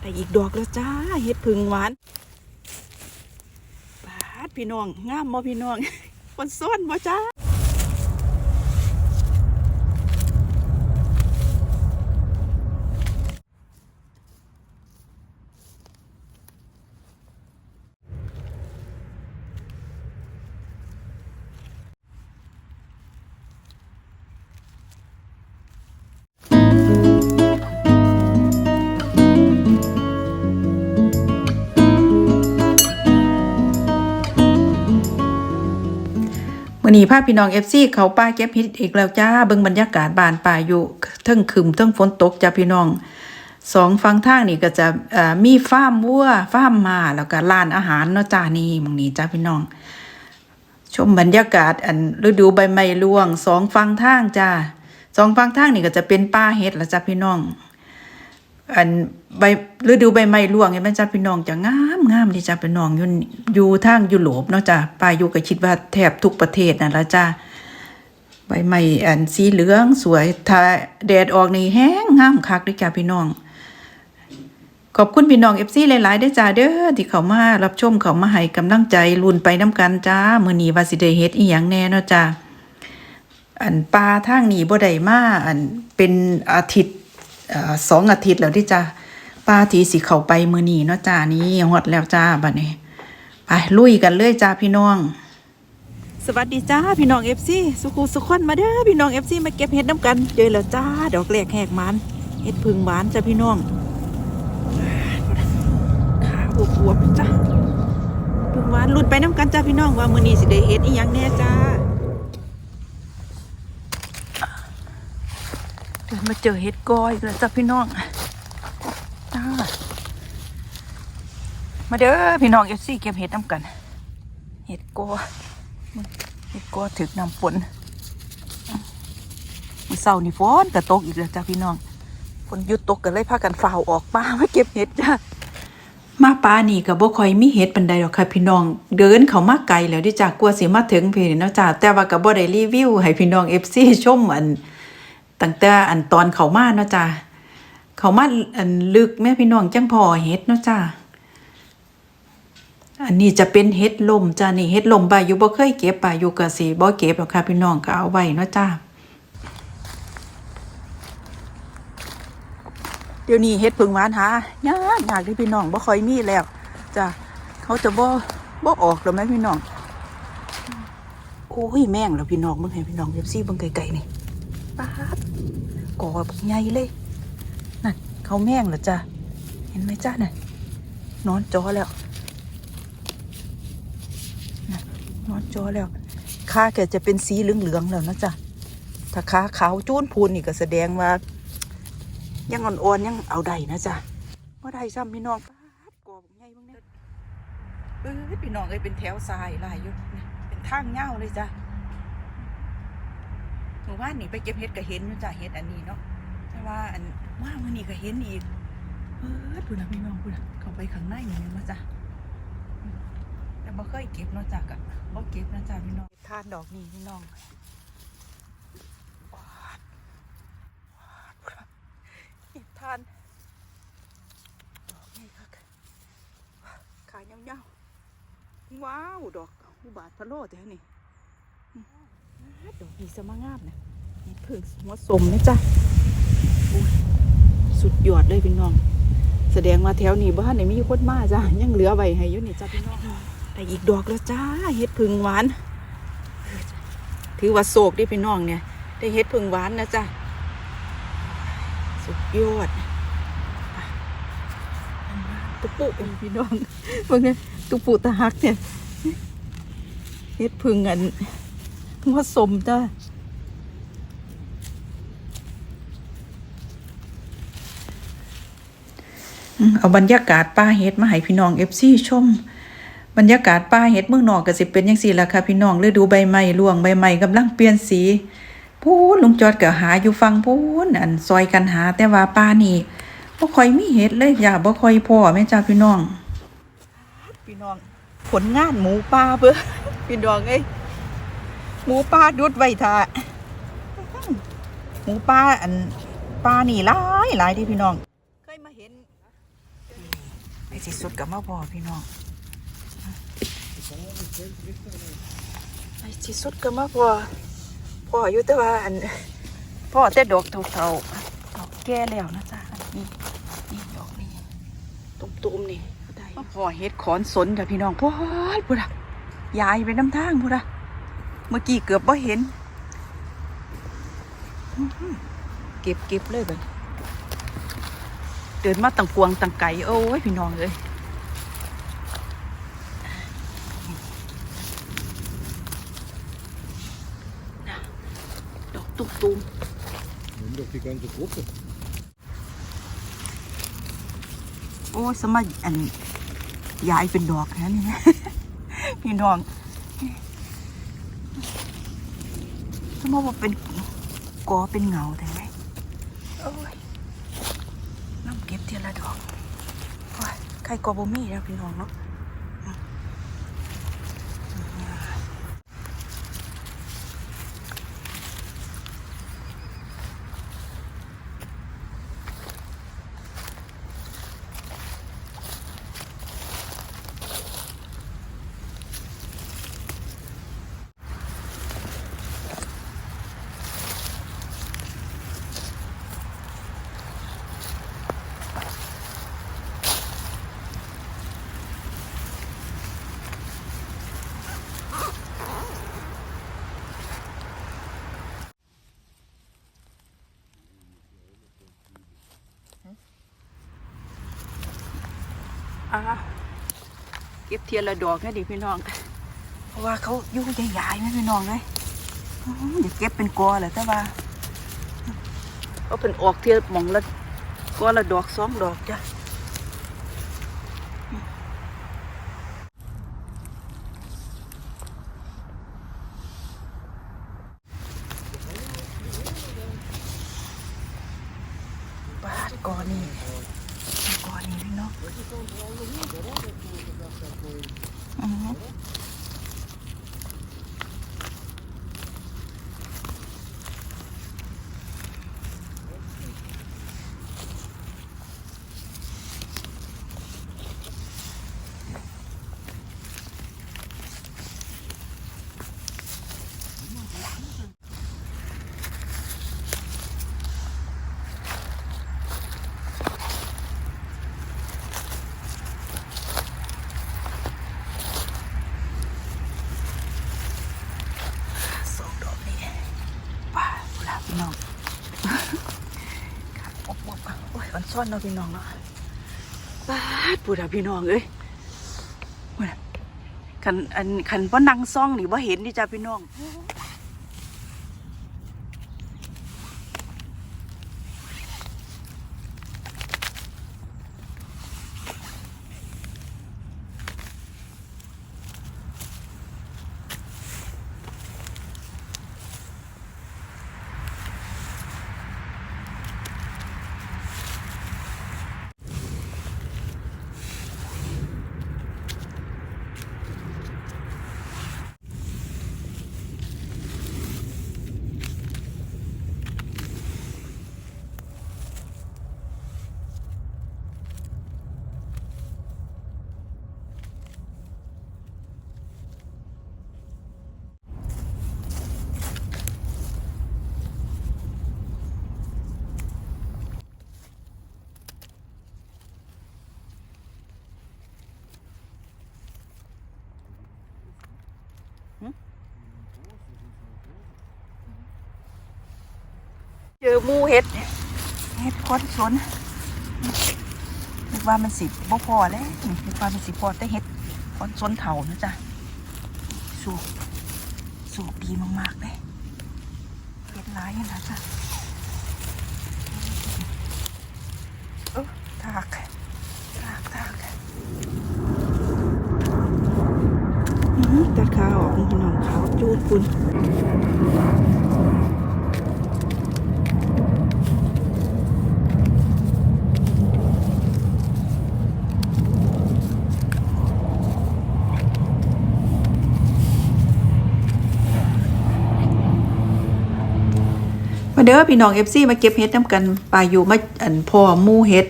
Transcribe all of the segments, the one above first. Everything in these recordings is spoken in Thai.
แต่อีกดอกแล้วจ้าเฮ็ดพึ่งหวานบาดพี่น้องงามบ่พี่น้องคนซ้อนบ่จ้า นี้พาพี่น้อง FC เขาป้าเก็บฮ็ดอีกแล้วจ้าเบิ่งบรรยากาศบานป่าอยู่เทิงคึมเทิงฝนตกจ้าพี่น้องสองฝั่งทางนี่ก็จะเอ่อมีฟาร์มวัวฟาร์มมาแล้วก็ร้านอาหารเนาะจ้านี่มองนี้จ้าพี่น้อง ชมบรรยากาศอันฤดูใบไม้ร่วงสองฝั่งทางจ้าสองฝั่งทางนี่ก็จะเป็นป่าเฮ็ดละจ้าพี่น้อง อันใบฤดูใบไม้ร่วงเห็นไหมจ้าพี่น้องจะงามงามดีจ้าพี่น้องอยู่อยู่ทางยุโรปเนาะจ้าป้าอยู่ก็คิดว่าแทบทุกประเทศนั่นละจ้าใบไม้อันสีเหลืองสวยถ้าแดดออกนี่แห้งงามคักด้วยจ้าพี่น้อง ขอบคุณพี่น้อง FC หลายๆได้จ้าเด้อที่เขามารับชมเขามาให้กำลังใจลุ้นไปน้ำกันจ้ามื้อนีวาสิได้เฮ็ดอีหยังแน่เนาะจ้าอันปลาทางนี้บ่ได้มาอันเป็นอาทิตย์ สองอาทิตย์แล้วที่จ้าป้าทีสิเข้าไปมือนีเนาะจ้านี่ฮอดแล้วจ้าบัดนี้ไปลุยกันเลยจ้าพี่น้อง สวัสดีจ้าพี่น้อง FC สุขุสุขคนมาเด้อพี่น้อง FC มาเก็บเฮ็ดน้ำกันเจอแล้วจ้าดอกแรกแหกมันเฮ็ดพึ่งหวานจ้าพี่น้องขาอวบๆจ้าพึ่งหวานลุ้นไปน้ำกันจ้าพี่น้องว่ามือนีสิได้เฮ็ดอีหยังแน่จ้า เดินมาเจอเฮ็ดกอยแล้วจ้าพี่น้องจ้ามาเด้อพี่น้อง FC เก็บเฮ็ดน้ำกัน เห็ดกอเห็ดกอถึกน้ำฝนมือเศร้านี่ฝนกระตกอีกแล้วจ้าพี่น้องฝนหยุดตกกันเลยพากันฝ่าวออกมามาเก็บเห็ดจ้ามาปลานี่ก็บ่ค่อยมีเฮ็ดปานใดหรอกค่ะพี่น้อง เดินเขามาไกลแล้วเดิจ้ากลัวสิมาถึงเพิ่นเนาะจ้าแต่ว่าก็บ่ได้รีวิวให้พี่น้อง FC ชมอัน ตั้งแต่อันตอนเขามาเนาะจ้าเขามาอันลึกแม่พี่น้องจังพอเฮ็ดเนาะจ้าอันนี้จะเป็นเฮ็ดลมจ้านี่เฮ็ดลมใบอยู่บ่เคยเก็บป่าอยู่ก็สิบ่เก็บหรอกค่ะพี่น้องก็เอาไว้เนาะจ้าเดี๋ยวนี้เห็ดผึ่งหวานหายากยากที่พี่น้องบ่ค่อยมีแล้วจ้าเขาจะบ่บ่ออกแล้วไหมพี่น้องโอ้ยแม่งแล้วพี่น้องมึงให้พี่น้องเอฟซีเบิ่งไกลๆนี่ ป๊าดกอบใหญ่เลยนั่นเขาแม่งแล้วจ้าเห็นไหมจ้าน่ะนอนจอแล้วนอนจอแล้วขาแกจะเป็นสีเหลืองๆแล้วนะจ๊ะถ้าขาขาวจูนพูนนี่ก็แสดงว่า ยังอ่อนๆยังเอาได้นะจ๊ะว่าได้ซ้ำพี่น้องป๊าดกอบใหญ่บ้างเนี่ยเออพี่น้องเอ้ยเป็นแถวทรายลายอยู่เป็นทางเงาเลยจ้ะ หมู่บ้านนี่ไปเก็บเห็ดก็เห็นนะจ๊ะเห็ดอันนี้เนาะแต่ว่าอันว่ามื่อนี้ก็เห็นอีกเออพูดนะพี่น้องพูดนะเข้าไปข้างในนี่นะจ๊ะแต่บ่เคยเก็บเนาะจ้ะกะบ่เก็บนะจ้ะพี่น้องทานดอกนี้พี่น้องว้าวว้าวเห็ดทานดอกนี้ครับขายยาวๆว้าว ดอกอุบาทพะโล้แต่นี่อืม ดอกนี้สมางามนะนี่เพิ่งหัวสมนะจ๊ะสุดยอดเลยพี่น้อง แสดงว่าแถวนี้บ้านไหนมีคนมาจ้ะยังเหลือไว้ให้ยู่นี่จ้ะพี่น้องแต่อีกดอกแล้วจ้าเห็ดพึ่งหวาน ถือว่าโศกดิพี่น้องเนี่ย ได้เห็ดพึ่งหวานนะจ้ะสุดยอดตุกปุเองพี่น้องเพิ่งเนี่ยตุกปุตะหักเนี่ยเห็ดพึ่งอัน หัวสมจ้าเอาบรรยากาศป่าเฮ็ดมาให้พี่น้อง FC ชม บรรยากาศป่าเฮ็ดเมืองนอกก็สิเป็นจังซี่ล่ะค่ะพี่น้องฤดูใบไม้ร่วงใบไม้กำลังเปลี่ยนสีพูนลุงจอดก็หาอยู่ฟังพูนอันซอยกันหาแต่ว่าป่านี่บ่ค่อยมีเฮ็ดเลยจ้ะบ่ค่อยพอแม่จ้าพี่น้อง พี่น้องผลงานหมูป่าเพื่อพี่น้องเอ้ย หมูป่าดุดไว้ท่าหมูป่าอันป่านี่หลายหลายที่พี่น้อง เคยมาเห็นในที่สุดกับมาพอพี่น้องในที่สุดก็มาพอพ่ออยู่แต่ว่าอันพ่อแต่ดอกเท่าดอกแก่แล้วนะจ๊ะนี่นี่ดอกนี่ตุ่มๆนี่ได้มาพอเฮ็ดขอนสนจ้ะพี่น้องพ่อพูดอะยายไปน้ำทางพูดอะ เมื่อกี้เกือบบ่เห็นอื้อหือเก็บเก็บเลยแบบเดินมาตังกวงตังไก่โอ้ยพี่น้องเลยดอกตุ้มตุ้ม Neem doch die ganze Gruppe. โอ้ยสมัยอันยายเป็นดอกนะนี่พี่น้อง สมมติว่าเป็นกอเป็นเงาแต่ไหมโอ้ยน้ำเก็บเทียละดอกโอ้ยใครกอบ่มีแล้วพี่น้องเนาะ อ่าเก็บเทียนละดอกนะดิพี่น้อง เพราะว่าเขายู่ใหญ่ๆนะพี่น้องเลยอื้อหืออย่าเก็บเป็นกอเลยแต่ว่าเขาเป็นออกเทียนมองละกอละดอกสองดอกจ้ะบาดกอนี่กอนี่ พี่น้องอือหือ สองดอกนี่ป่ากุหลาบ พี่น้องอบอบโอ้ยอันซ่อนเนาะพี่น้องเนาะปาดปูดาพี่น้องเอ้ยคันอันคันบ่นั่งซ่องนี่บ่เห็นนี่จ้าพี่น้อง เจ อมูเห็ดเห็ดคอนสนนึกว่ามันสิบ่พอแล้วนึกว่ามันสิพอแต่เห็ดคอนสนเถานะจ๊ะสูบสูบดีมากๆเลยเห็ดร้ายนะจ๊ะเออทากทากทากอื้อหือตัดขาออกพี่น้องขาวจูดคุณ เด้อพี่น้องเอฟซีมาเก็บเห็ดน้ำกันปลาอยู่มาอันพ่อมูเห็ด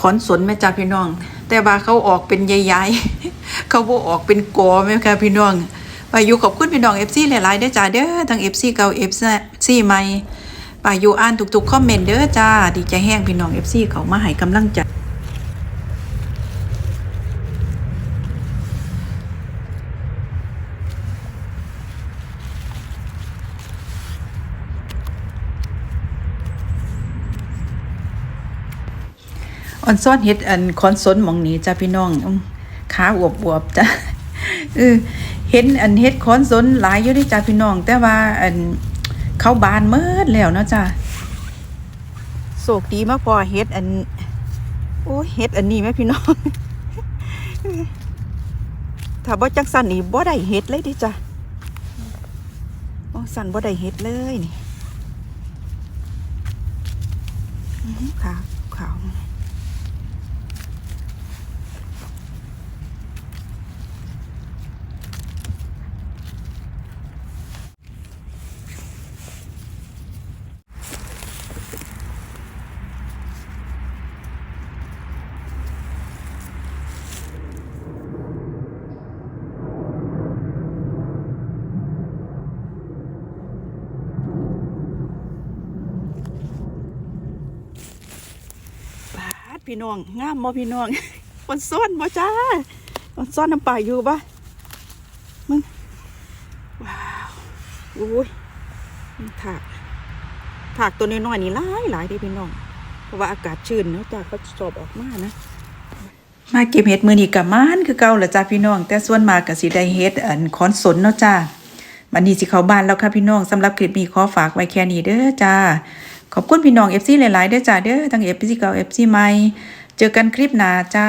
ขอนสนแม่จ้าพี่น้อง แต่ว่าเขาออกเป็นใหญ่ๆเขาบ่ออกเป็นกอแม่ค่ะพี่น้องปายุขอบคุณพี่น้องเอฟซีหลายๆเด้อจ้าเด้อทั้ง FC เก่า FC ใหม่ปายุอ่านทุกๆคอมเมนต์เด้อจ้าดีใจแห้งพี่น้องเอฟซีเขามาให้กำลังใจ ออนซ่อนเฮ็ดอันคอนสนหมองนี้จ้าพี่น้องอื้อขาอวบๆจ้ะเออเห็นอันเฮ็ดคอนสนหลายอยู่ด้จ้าพี่น้อง แต่ว่าอันเขาบานเมิดแล้วเนาะจ้าโศกดีมากพอเฮ็ดอัน โอ้เฮ็ดอันนี้แม่พี่น้องถ้าบ่จังสั่นนี่บ่ได้เฮ็ดเลยดิจ้ะบ่สั่นบ่ได้เฮ็ดเลยนี่ขาขาว พี่น้องงามบ่พี่น้องมันซ่อนบ่จ้ามันซ่อนน้ำปลาอยู่ปะมึงว้าวโอ้ยมันถากถากตัวน้อยๆนี่หลายหลายเด้พี่น้อง เพราะว่าอากาศชื้นเนาะจ้าเขาสอบออกมานะมาเก็บเห็ดมือนี้กับมานคือเก่าละจ้าพี่น้อง แต่ส่วนมากก็สิได้เห็ดอันคอนสนเนาะจ้าวันนี้สิเข้าบ้านแล้วค่ะพี่น้องสำหรับคลิปนี้ขอฝากไว้แค่นี้เด้อจ้า ขอบคุณพี่น้องเอฟซีหลายๆเด้อจ้าเด้อทั้ง FC เก่าเอฟซีใหม่ เจอกันคลิปหน้าจ้า